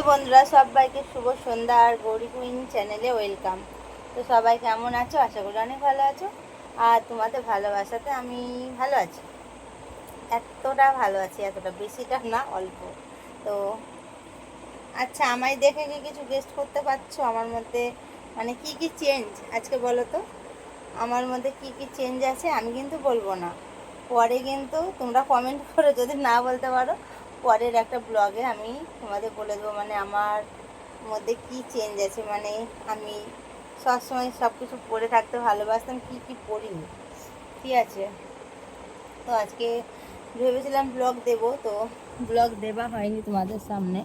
Hello বন্ধুরা, সবাইকে শুভ সন্ধ্যা আর গৌরী কুইন চ্যানেলে ওয়েলকাম। তো সবাই কেমন আছো? আশা করি অনেক ভালো আছো। আর তোমাদের ভালোবাসাতে আমি ভালো আছি। এতটা ভালো আছি, এতটা বেশিটা না, অল্প। তো আচ্ছা আমায় দেখে কি কিছু গেস্ট করতে পারছ? আমার মধ্যে মানে কি কি চেঞ্জ আজকে বলো তো। আমার মধ্যে কি কি চেঞ্জ আছে আমি কিন্তু বলব না। পরে কিন্তু তোমরা কমেন্ট করে যদি না বলতে পারো পরের একটা ব্লগে আমি তোমাদের বলে দেবো মানে আমার মধ্যে কি চেঞ্জ আছে। মানে আমি সবসময় সব কিছু পরে থাকতে ভালোবাসতাম, কি কি পড়িনি ঠিক আছে? তো আজকে ভেবেছিলাম ব্লগ দেব, তো ব্লগ দেওয়া হয়নি তোমাদের সামনে।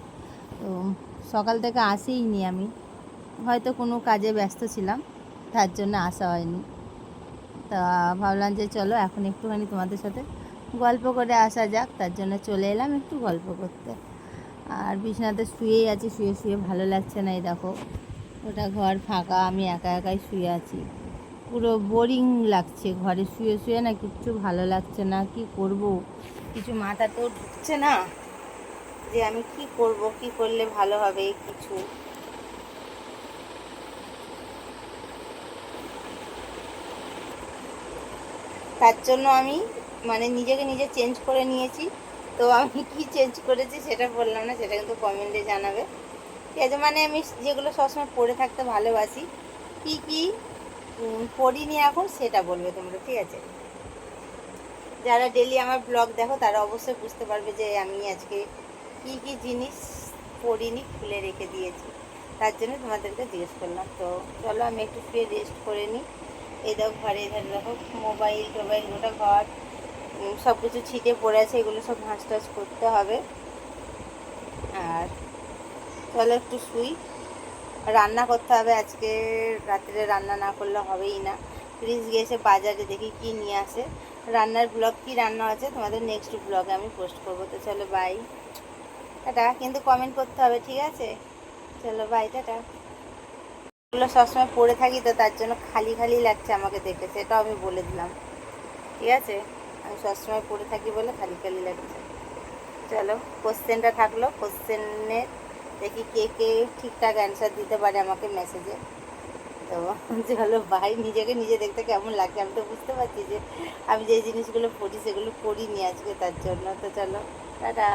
তো সকাল থেকে আসেইনি আমি। হয়তো কোনো কাজে ব্যস্ত ছিলাম, তার জন্য আসা হয়নি। তা ভাবলাম যে চলো এখন একটুখানি তোমাদের সাথে গল্প করে আসা যাক, তার জন্য চলে এলাম একটু গল্প করতে। আর বিছানাতে শুয়েই আছি, শুয়ে শুয়ে ভালো লাগছে না এই দেখো। ওটা ঘর ফাঁকা, আমি একা একাই শুয়ে আছি। পুরো বোরিং লাগছে ঘরে, শুয়ে শুয়ে না কিচ্ছু ভালো লাগছে না, কি করব? কিছু মাথা তো ঢুকছে না যে আমি কি করব, কি করলে ভালো হবে কিছু। তার জন্য আমি মানে নিজেকে নিজে চেঞ্জ করে নিয়েছি। তো আমি কি চেঞ্জ করেছি সেটা বললাম না, সেটা কিন্তু কমেন্টে জানাবে। ঠিক আছে মানে আমি যেগুলো সবসময় পড়ে থাকতে ভালোবাসি, কি কি পড়িনি এখন সেটা বলবে তোমরা, ঠিক আছে? যারা ডেলি আমার ব্লগ দেখো, তারা অবশ্যই বুঝতে পারবে যে আমি আজকে কি কি জিনিস পড়িনি, খুলে রেখে দিয়েছি। তার জন্য তোমাদেরকে জিজ্ঞেস করলাম। তো চলো, আমি একটু শুয়ে রেস্ট করে নিই। এই দেখো, ঘরে এধারে দেখো মোবাইল টোবাইল গোটা ঘর। সব কিছু ছিটে পড়ে আছে, এগুলো সব ভাঁজ টাজ করতে হবে। আর চলো একটু শুই। রান্না করতে হবে আজকে, রাত্রে রান্না না করলে হবেই না। প্লিজ গিয়েছে বাজারে, দেখি কি নিয়ে আসে। রান্নার ব্লগ, কি রান্না আছে তোমাদের নেক্সট ব্লগে আমি পোস্ট করব। তো চলো বাই টাটা, কিন্তু কমেন্ট করতে হবে, ঠিক আছে? চলো বাই টাটা। এগুলো সবসময় পড়ে থাকি তো তার জন্য খালি খালি লাগছে আমাকে দেখে, সেটাও আমি বলে দিলাম। ঠিক আছে? আমি সবসময় পড়ে থাকি বলে খালি খালি লাগছে। চলো কোশ্চেনটা থাকল। কোশ্চেনে দেখি কে কে ঠিকঠাক অ্যান্সার দিতে পারে আমাকে মেসেজে তো চলো, ভাই, নিজেকে নিজে দেখতে কেমন লাগে? আমি তো বুঝতে পারছি যে আমি যে জিনিসগুলো পড়ি সেগুলো পড়িনি আজকে, তার জন্য। তো চলো, টাটা।